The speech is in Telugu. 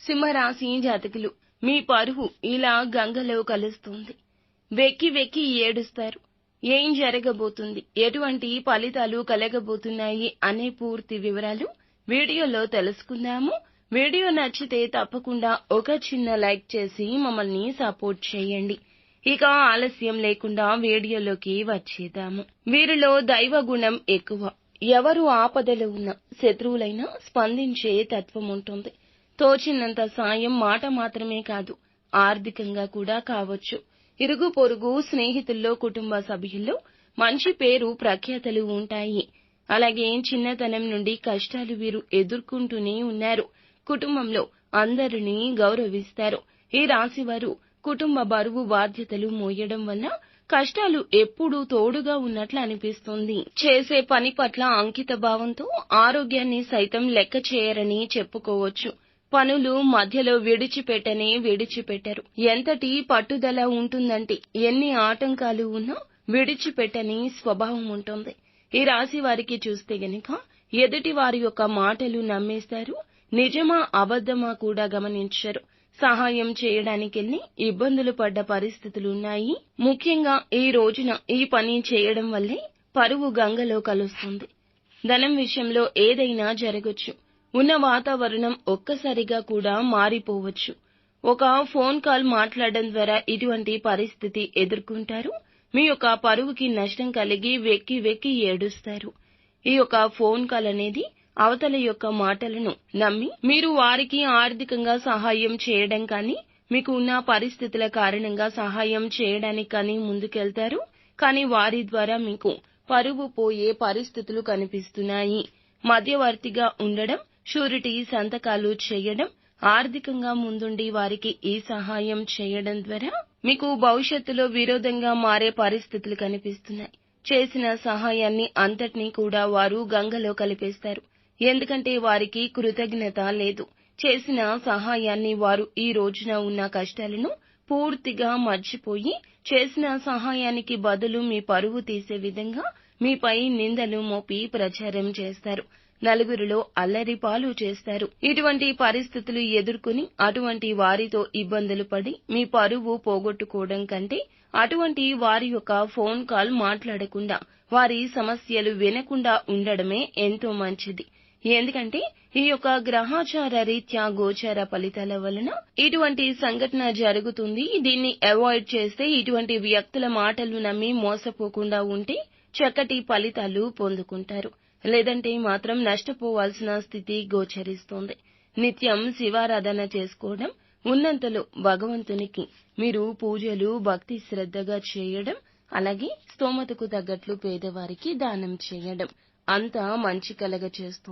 సింహరాశి జాతకులు. మీ పరువు ఇలా గంగలో కలుస్తుంది. వెక్కి వెక్కి ఏడుస్తారు. ఏం జరగబోతుంది? ఎటువంటి ఫలితాలు కలగబోతున్నాయి అనే పూర్తి వివరాలు వీడియోలో తెలుసుకుందాము. వీడియో నచ్చితే తప్పకుండా ఒక చిన్న లైక్ చేసి మమ్మల్ని సపోర్ట్ చేయండి. ఇక ఆలస్యం లేకుండా వీడియోలోకి వచ్చేద్దాము. వీరిలో దైవ గుణం ఎక్కువ. ఎవరు ఆపదలో ఉన్న శత్రువులైనా స్పందించే తత్వం ఉంటుంది. తోచినంత సాయం మాట మాత్రమే కాదు ఆర్థికంగా కూడా కావచ్చు. ఇరుగు పొరుగు స్నేహితుల్లో కుటుంబ సభ్యుల్లో మంచి పేరు ప్రఖ్యాతలు ఉంటాయి. అలాగే చిన్నతనం నుండి కష్టాలు వీరు ఎదుర్కొంటూనే ఉన్నారు. కుటుంబంలో అందరినీ గౌరవిస్తారు. ఈ రాశివారు కుటుంబ బరువు బాధ్యతలు మోయడం వల్ల కష్టాలు ఎప్పుడూ తోడుగా ఉన్నట్లు అనిపిస్తుంది. చేసే పని పట్ల అంకిత భావంతో ఆరోగ్యాన్ని సైతం లెక్క చేయరని చెప్పుకోవచ్చు. పనులు మధ్యలో విడిచిపెట్టనే విడిచిపెట్టరు. ఎంతటి పట్టుదల ఉంటుందంటే ఎన్ని ఆటంకాలు ఉన్నా విడిచిపెట్టని స్వభావం ఉంటుంది. ఈ రాశి వారికి చూస్తే గనక ఎదుటి వారి యొక్క మాటలు నమ్మేస్తారు నిజమా అబద్ధమా కూడా గమనించరు. సహాయం చేయడానికెళ్ళి ఇబ్బందులు పడ్డ పరిస్థితులున్నాయి ముఖ్యంగా ఈ రోజున ఈ పని చేయడం వల్లే పరువు గంగలో కలుస్తుంది. ధనం విషయంలో ఏదైనా జరగొచ్చు. ఉన్న వాతావరణం ఒక్కసారిగా కూడా మారిపోవచ్చు. ఒక ఫోన్ కాల్ మాట్లాడడం ద్వారా ఇటువంటి పరిస్థితి ఎదుర్కొంటారు. మీ యొక్క పరువుకి నష్టం కలిగి వెక్కి వెక్కి ఏడుస్తారు. ఈ యొక్క ఫోన్ కాల్ అనేది అవతల యొక్క మాటలను నమ్మి మీరు వారికి ఆర్థికంగా సహాయం చేయడం కానీ మీకు ఉన్న పరిస్థితుల కారణంగా సహాయం చేయడానికి కానీ ముందుకెళ్తారు. కానీ వారి ద్వారా మీకు పరువు పోయే పరిస్థితులు కనిపిస్తున్నాయి. మధ్యవర్తిగా ఉండడం షూరిటీ సంతకాలు చేయడం ఆర్థికంగా ముందుండి వారికి ఈ సహాయం చేయడం ద్వారా మీకు భవిష్యత్తులో విరోధంగా మారే పరిస్థితులు కనిపిస్తున్నాయి. చేసిన సహాయాన్ని అంతటినీ కూడా వారు గంగలో కలిపేస్తారు. ఎందుకంటే వారికి కృతజ్ఞత లేదు. చేసిన సహాయాన్ని వారు ఈ రోజున ఉన్న కష్టాలను పూర్తిగా మర్చిపోయి చేసిన సహాయానికి బదులు మీ పరువు తీసే విధంగా మీపై నిందలు మోపి ప్రచారం చేస్తారు. నలుగురిలో అల్లరిపాలు చేస్తారు. ఇటువంటి పరిస్థితులు ఎదుర్కొని అటువంటి వారితో ఇబ్బందులు పడి మీ పరువు పోగొట్టుకోవడం కంటే అటువంటి వారి యొక్క ఫోన్ కాల్ మాట్లాడకుండా వారి సమస్యలు వినకుండా ఉండడమే ఎంతో మంచిది. ఎందుకంటే ఈ యొక్క గ్రహాచార రీత్యా గోచార ఫలితాల వలన ఇటువంటి సంఘటన జరుగుతుంది. దీన్ని అవాయిడ్ చేస్తే ఇటువంటి వ్యక్తుల మాటలు నమ్మి మోసపోకుండా ఉంటే చక్కటి ఫలితాలు పొందుకుంటారు. లేదంటే మాత్రం నష్టపోవాల్సిన స్థితి గోచరిస్తోంది. నిత్యం శివారాధన చేసుకోవడం ఉన్నంతలో భగవంతునికి మీరు పూజలు భక్తి శ్రద్ధగా చేయడం అలాగే స్తోమతకు తగ్గట్లు పేదవారికి దానం చేయడం అంతా మంచి కలగ చేస్తుంది